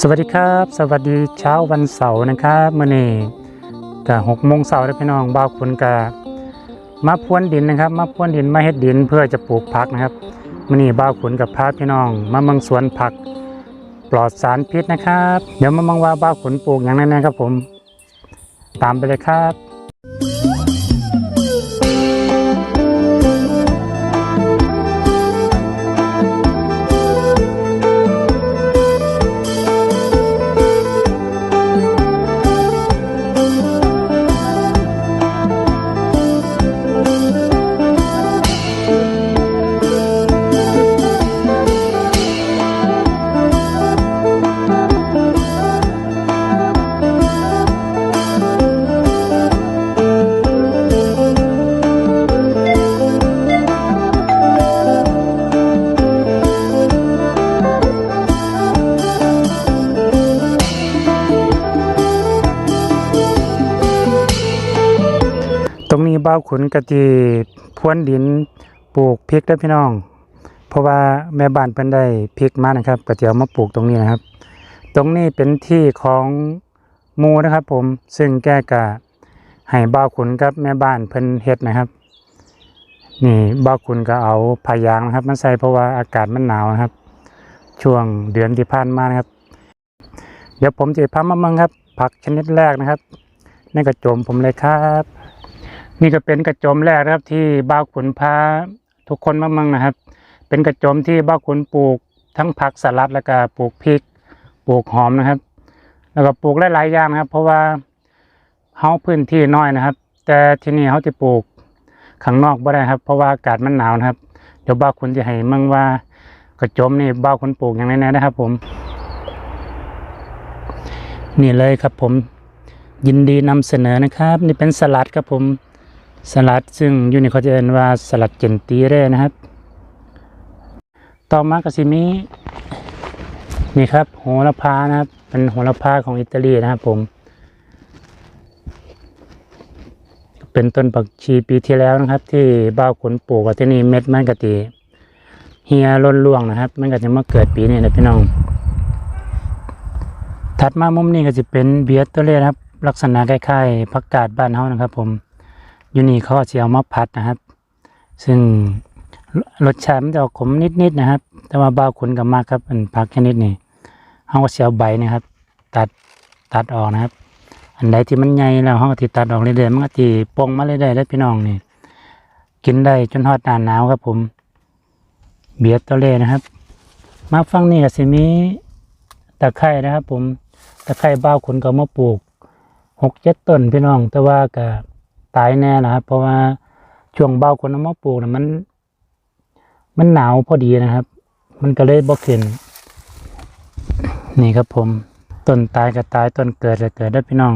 สวัสดีครับ สวัสดีเช้าวันเสาร์นะครับมื่อนี้กะหกโมงเสาร์แล้วพี่น้องบ่าวคุณกะมาพรวนดินนะครับ มาพรวนดินมาเฮ็ดดินเพื่อจะปลูกผักนะครับมื่อนี้บ่าวขุนกับพาพี่น้อง มาเมืองสวนผัก ปลอดสารพิษนะครับ เดี๋ยวมาเมืองว่าบ่าวขุนปลูกอย่างนั้นนะครับผม ตามไปเลยครับ บ้าขุนกะจีพรวนดินปลูกพริกได้พี่น้อง เพราะว่าแม่บ้านเพิ่นได้พริกมานะครับก็จะเอามาปลูกตรงนี้นะครับ ตรงนี้เป็นที่ของมูนะครับ ผมซึ่งแกกะให้บ้าขุนกับแม่บ้านเพิ่นเฮ็ดนะครับ นี่บ้าขุนก็เอาผ้ายางนะครับมาใส่เพราะว่าอากาศมันหนาวนะครับ ช่วงเดือนที่ผ่านมานะครับ เดี๋ยวผมจะพามาเมืองครับ ผักชนิดแรกนะครับในกระโจมผมเลยครับ นี่ก็เป็นกระโจมแรกนะครับที่บ้าขุนพาทุกคนมาเมืองนะครับ เป็นกระโจมที่บ้าขุนปลูกทั้งผักสลัดแล้วก็ปลูกพริก ปลูกหอมนะครับ แล้วก็ปลูกหลายๆอย่างนะครับ เพราะว่าเฮาพื้นที่น้อยนะครับ แต่ที่นี่เขาจะปลูกข้างนอกไม่ได้ครับ เพราะว่าอากาศมันหนาวนะครับ เดี๋ยวบ้าขุนจะให้มืองว่ากระโจมนี่บ้าขุนปลูกอย่างไรนะครับ ผม นี่เลยครับผมยินดีนำเสนอนะครับ นี่เป็นสลัดครับผม สลัดซึ่งอยู่นี่เขาจะเรียนว่าสลัดเจนตีเร่นะครับ ต่อมากระซิมีนี่ครับโหระพานะครับเป็นโหระพาของอิตาลีนะครับผม เป็นต้นผักชีปีที่แล้วนะครับ ที่บ้าวขนปลูกว่าที่นี่เม็ดมันกะติเฮียล้นล่วงนะครับ มันก็จะมาเกิดปีนี้นะพี่น้อง ถัดมามุมนี้ก็จะเป็นเบียร์ตัวเล่นะครับ ลักษณะคล้ายๆผักกาดบ้านเฮานะครับผม ยูนี่เขาจะเอามาผัดนะครับ ซึ่งรสชาติมันจะออกขมนิดๆนะครับ แต่ว่าบ้าวขุนกับมากครับเป็นผักชนิดนี้เขาก็เสียวใบนะครับ ตัดตัดออกนะครับ อันใดที่มันใหญ่แล้วเขาก็ที่ตัดออกเรื่อยๆมันก็ที่ปงมาเรื่อยๆแล้พี่น้องนี่กินได้จนทอดหนาหนาวครับผม เบียดตัวเล่นะครับ มาฟังนี่ก็สิมีตะไคร่นะครับ ผมตะไคร่บ้าวขุนก็เอามาปลูกหกเจ็ดต้นพี่น้อง แต่ว่าก็ ตายแน่นะครับ เพราะว่าช่วงเบาคนเอามาปลูกนะมัน มันหนาวพอดีนะครับ มันก็เลยบ่ขึ้นนี่ครับผมต้นตายก็ตายต้นเกิดก็เกิดได้พี่น้อง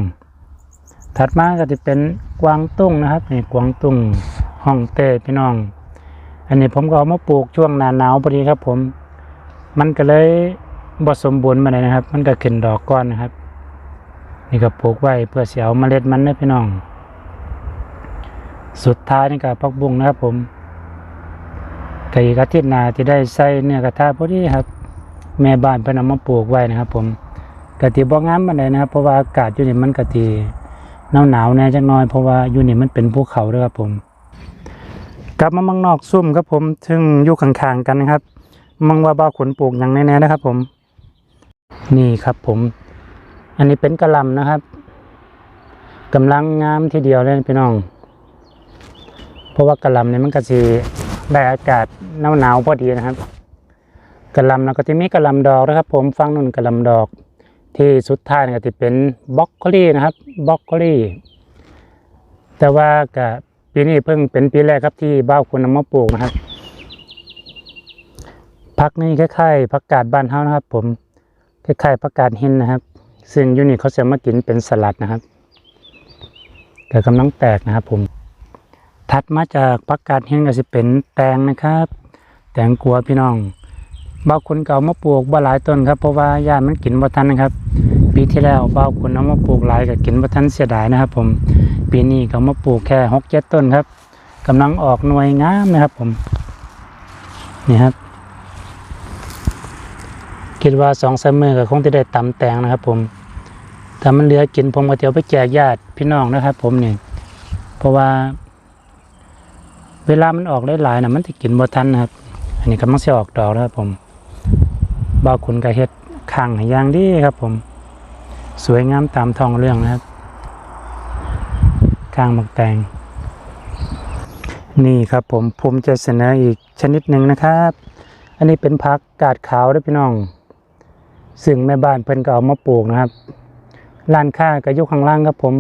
ถัดมาก็จะเป็นกวางตุ้งนะครับนี่กวางตุ้งห้องเต้พี่น้อง อันนี้ผมก็เอามาปลูกช่วงหน้าหนาวพอดีครับ ผม มันก็เลยบสมบูรณ์มาเลยนะครับ มันก็ขึ้นดอกก้อนนะครับ นี่ก็ปลูกไว้เพื่อเสียเอาเมล็ดมันนะพี่น้อง สุดท้ายนี่ก็พักบุ้งนะครับผมไก่กระทิตนาที่ได้ใส่เนื้อกระทะพอดีครับ แม่บ้านเพิ่นเอามาปลูกไว้นะครับ ผมกะทิบ่งามปานใดนะครับ เพราะว่าอากาศอยู่นี่มันกะทิหนาวหนาวๆแน่จักหน่อยเพราะว่าอยู่นี่มันเป็นภูเขาเด้อครับผม กลับมาเมังนอกซุ่มครับผมซึ่งอยู่ข้างๆกันนะครับ มังว่าบ้าขนปลูกอย่างแน่ๆนะครับ ผม นี่ครับผม อันนี้เป็นกระลำนะครับกำลังงามทีเดียวเลยพี่น้อง เพราะว่ากระลำเนี่ยมันก็จะได้อากาศหนาวหนาวๆพอดีนะครับกระลำแล้วก็จะมีกระลำดอกนะครับ ผมฟังนุ่นกระลำดอก ที่สุดท้ายก็จะเป็นบล็อกโคลี่นะครับบล็อกโคลี่ แต่ว่ากับปีนี้เพิ่งเป็นปีแรกครับที่บ้าคุณนำมาปลูกนะครับพักนี้คล้ายๆผักกาดบ้านเฮานะครับ ผมคล้ายๆผักกาดหินนะครับ ซึ่งยูนี่เขาจะมากินเป็นสลัดนะครับแต่กำลังแตกนะครับผม ถัดมาจากผักกาดหินก็จะเป็นแตงนะครับ แตงกัวพี่น้องบางคนเก่ามาปลูกบ่หลายต้นครับเพราะว่าหญ้ามันกินบ่ทันนะครับปีที่แล้วบางคนเอามาปลูกหลายก็กินบ่ทันเสียดายนะครับ ผมปีนี้ก็มาปลูกแค่หกเจ็ดต้นครับกำลังออกหน่วยงามนะครับ ผมนี่ครับ คิดว่าสองสามมือก็คงจะได้ตำแตงนะครับ ผมถ้ามันเหลือกินผมก็จะเอาไปแจกญาติพี่น้องนะครับ ผมนี่เพราะว่า เวลามันออกหลายๆนะมันจะกินบ่ทันนะครับ อันนี้กำลังจะออกดอกแล้วครับผมบ่าวขุนกระเฮ็ดข้างหอย่างดีครับ ผม สวยงามตามทองเรื่องนะครับข้างหมักแตงนี่ครับผมผมจะเสนออีกชนิดหนึ่งนะครับ อันนี้เป็นพักกาดขาวด้วยพี่น้อง ซึ่งแม่บ้านเพิ่นก็เอามาปลูกนะครับร้านค้าก็อยู่ข้างล่างครับผม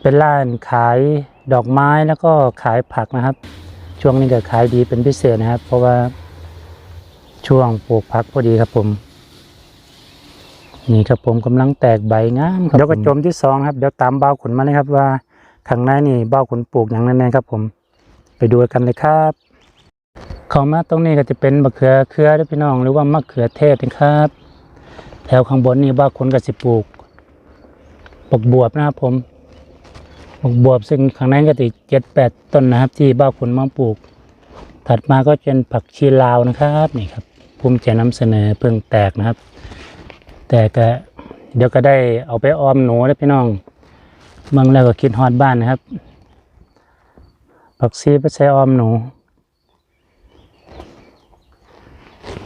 เป็นร้านขาย ดอกไม้แล้วก็ขายผักนะครับ ช่วงนี้ก็ขายดีเป็นพิเศษนะครับ เพราะว่าช่วงปลูกผักพอดีครับผม นี่ครับผมกำลังแตกใบงามครับเดี๋ยวก็จมที่สองครับเดี๋ยวตามเบ้าขนมาเลยครับว่าข้างในนี่เบ้าขนปลูกอย่างแน่ๆครับผม ไปดูกันเลยครับเข้ามาตรงนี้ก็จะเป็นมะเขือเครือด้วยพี่น้อง หรือว่ามะเขือเทศนะครับ แถวข้างบนนี่บ้าคนก็สิปลูกปกบวบนะครับผมป กบวบซึ่งข้างในก็ติดเจ็ดแปดต้นนะครับ ที่บ้าคนมาปลูก ถัดมาก็เป็นผักชีลาวนะครับนี่ครับภูมิใจนำเสนอเพิ่งแตกนะครับ แต่ก็เดี๋ยวก็ได้เอาไปออมหนูแล้วพี่น้องเมืองแล้วก็คิดฮอดบ้านนะครับ ผักซีไปใส่ออมหนู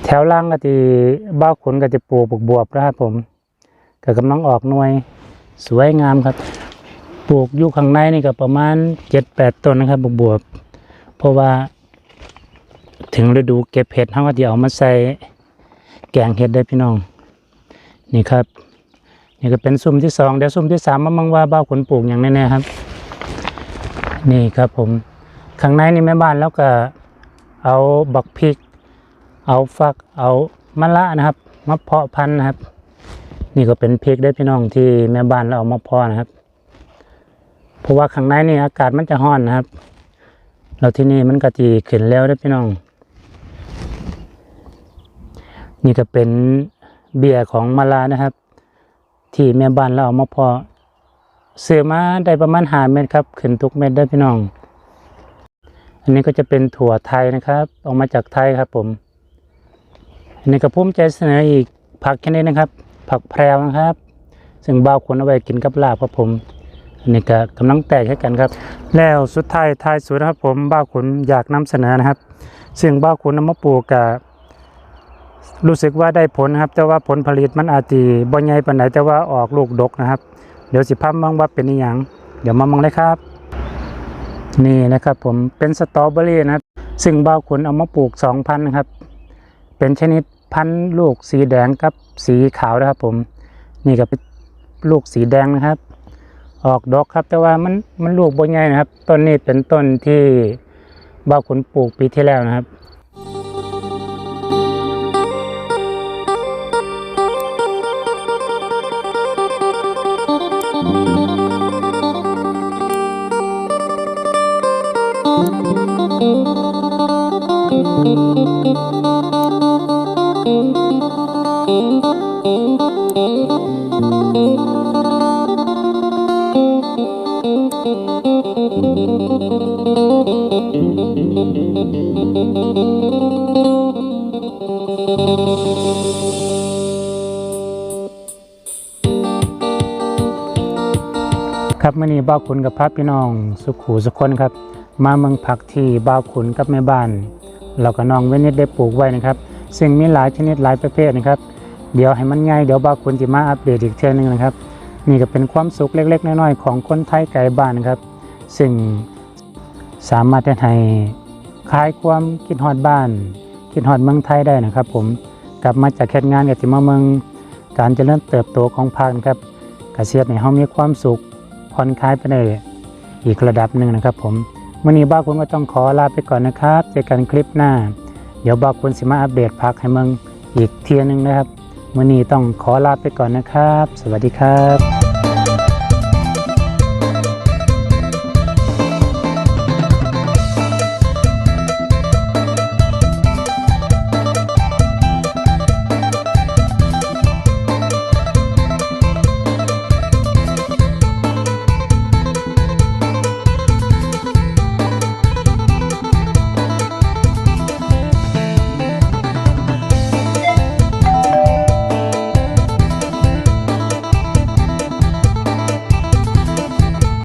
แถวล่างก็ที่บ้าวขนก็จะปลูกบวบนะครับผมก็กำลังออกหน่วยสวยงามครับ ปลูกอยู่ข้างในนี่ก็ประมาณเจ็ดแปดต้นนะครับบวบเพราะว่า ถึงฤดูเก็บเห็ดเขาก็จะเอามาใส่แกงเห็ดได้พี่น้อง นี่ครับ นี่ก็เป็นซุ้มที่สองเดี๋ยวซุ้มที่สามมามังว่าบ้าขนปลูกอย่างแน่ๆครับ นี่ครับผมข้างในนี่แม่บ้านแล้วก็เอาบักพริก เอาฟักเอามะละนะครับมาเพาะพันธุ์นะครับ นี่ก็เป็นพริกได้พี่น้องที่แม่บ้านเราเอามาเพาะนะครับ เพราะว่าข้างในนี่อากาศมันจะร้อนนะครับแล้วที่นี่มันก็จีขึ้นแล้วได้พี่น้อง นี่ก็เป็นเบียร์ของมะละนะครับ ที่แม่บ้านเราเอามาพาะซื้อมาได้ประมาณหาเม็ดครับ ขึ้นทุกเม็ดได้พี่น้อง อันนี้ก็จะเป็นถั่วไทยนะครับออกมาจากไทยครับผม อันนี้ก็ภูมิใจเสนออีกผักชนิดนะครับ ผักแพรวนะครับ ซึ่งบ่าคนเอาไว้กินกับลาบครับผม อันนี้ก็กำลังแตกให้กันครับ แล้วสุดท้ายท้ายสุดนะครับผมบ่าขุนอยากนำเสนอนะครับ ซึ่งบ่าขุนนำมาปลูกกับรู้สึกว่าได้ผลนะครับ แต่ว่าผลผลิตมันอาจจะบ่ใหญ่ปานไหนแต่ว่าออกลูกดกนะครับ เดี๋ยวสิพามังว่าเป็นอย่างเดี๋ยวมามังเลยครับ นี่นะครับผมเป็นสตรอเบอรี่นะครับ ซึ่งบ่าขุนเอามาปลูกสองพันนะครับ เป็นชนิดพันธุ์ลูกสีแดงกับสีขาวนะครับผม นี่ก็เป็นลูกสีแดงนะครับ ออกดอกครับ แต่ว่ามันมันลูกบ่ใหญ่นะครับ ต้นนี้เป็นต้นที่บ่าวขุนปลูกปีที่แล้วนะครับ ครับมื่อนี้บ้าวขุนกับพระพี่น้องสุขูสุขคนครับ มาเมืองผักที่บ้าวขุนกับแม่บ้านเราก็น้องเวนิดได้ปลูกไว้นะครับ ซึ่งมีหลายชนิดหลายประเภทนะครับ เดี๋ยวให้มันง่ายเดี๋ยวบ้าวขุนจะมาอัปเดตอีกเทื่อนึงนะครับ นี่ก็เป็นความสุขเล็กๆน้อยๆของคนไทยไกลบ้านนะครับ ซึ่ง สามารถจะให้คลายความคิดฮอดบ้าน คิดฮอดเมืองไทยได้นะครับ ผมกลับมาจากแคดงานกับจิมาเมือง การเจริญเติบโตของภาคนครับกเกษตรในเฮามีความสุขผ่อนคลายไปได้อีกระดับหนึ่งนะครับ ผมมื่อนี้บ้าคุณก็ต้องขอลาไปก่อนนะครับเจอกันคลิปหน้า เดี๋ยวบ้าคุณสิมาอัปเดตพักให้เมึงอีกเทียหนึงนะครับมื่อนี้ต้องขอลาไปก่อนนะครับ สวัสดีครับ